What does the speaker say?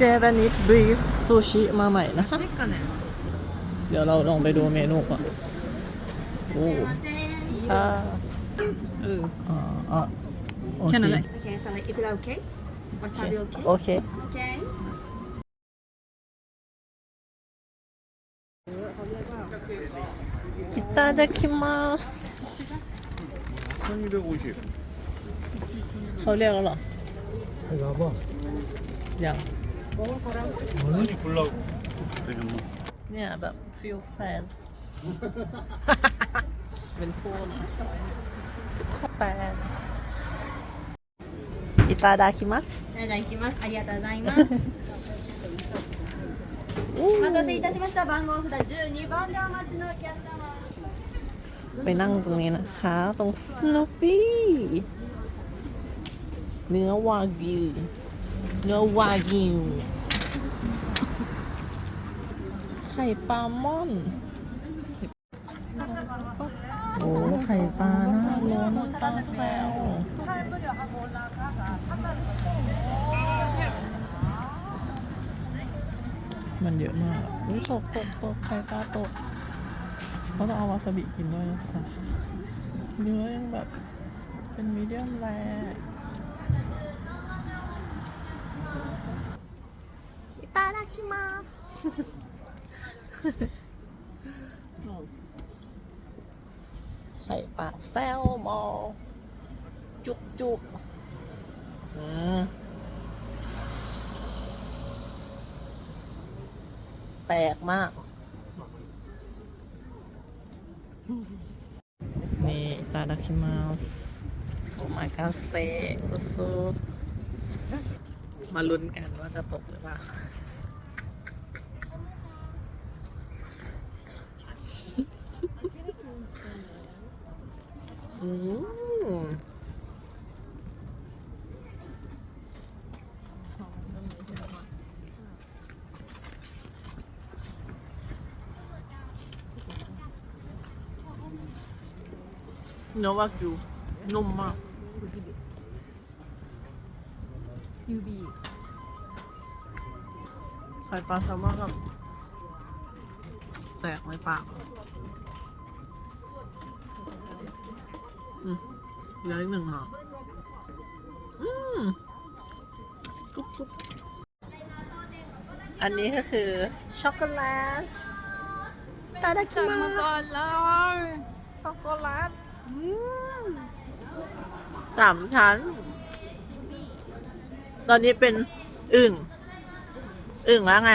Japanese beef sushi มาใหม่นะ これかね เดี๋ยวเราลองไปดูเมนูก่อนโอ้อ่า うん อ่าอ่ะโอเค Can I like Okay, so like, is it okay? Wasabi okay? โอเค Okay. いただきます1250 เขาเรียกแล้วเหรอ 야봐 ยัง 어머니 굴라고 되겠나 เนี่ยแบบฟิลแฟน เป็นคู่แฟนอิตาดาคิมัส いただきます。ありがとうございます。お待たせいたしました。番号札12番でお待ちのお客様。 ไปนั่งตรงนี้นะคะ ตรงสโนปี้เนื้อวากิว เนื้อวากิว ไข่ปลาม่อน โอ้ ไข่ปลาหน้าล้นปลาแซวมันเยอะมากอุ้ยตกตกตกไข่ปลาตกเขาต้องเอาวาซาบิกินด้วยนะสัเนื้อยังแบบ เป็นมีเดียมแร อิตาดาคิมาไข่ปลาแซลมอลจุกจุกอืมแตกมาก นี่いただきますโอมากาเซสุดๆมาลุ้นกันว่าจะตกหรือเปล่า อืมเนื้อวากิวนุ่มมาก UB ไข่ปลาแซลมอนกับแตกในปากอืม เหลืออีกหนึ่งห่ออืมกรุบกรุบอันนี้ก็คือ ช็อกโกแลตตาดาคิสั่งมามาก่อนเลยช็อกโกแลตสามชั้น ตอนนี้เป็นอึ่ง อึ่งแล้วไง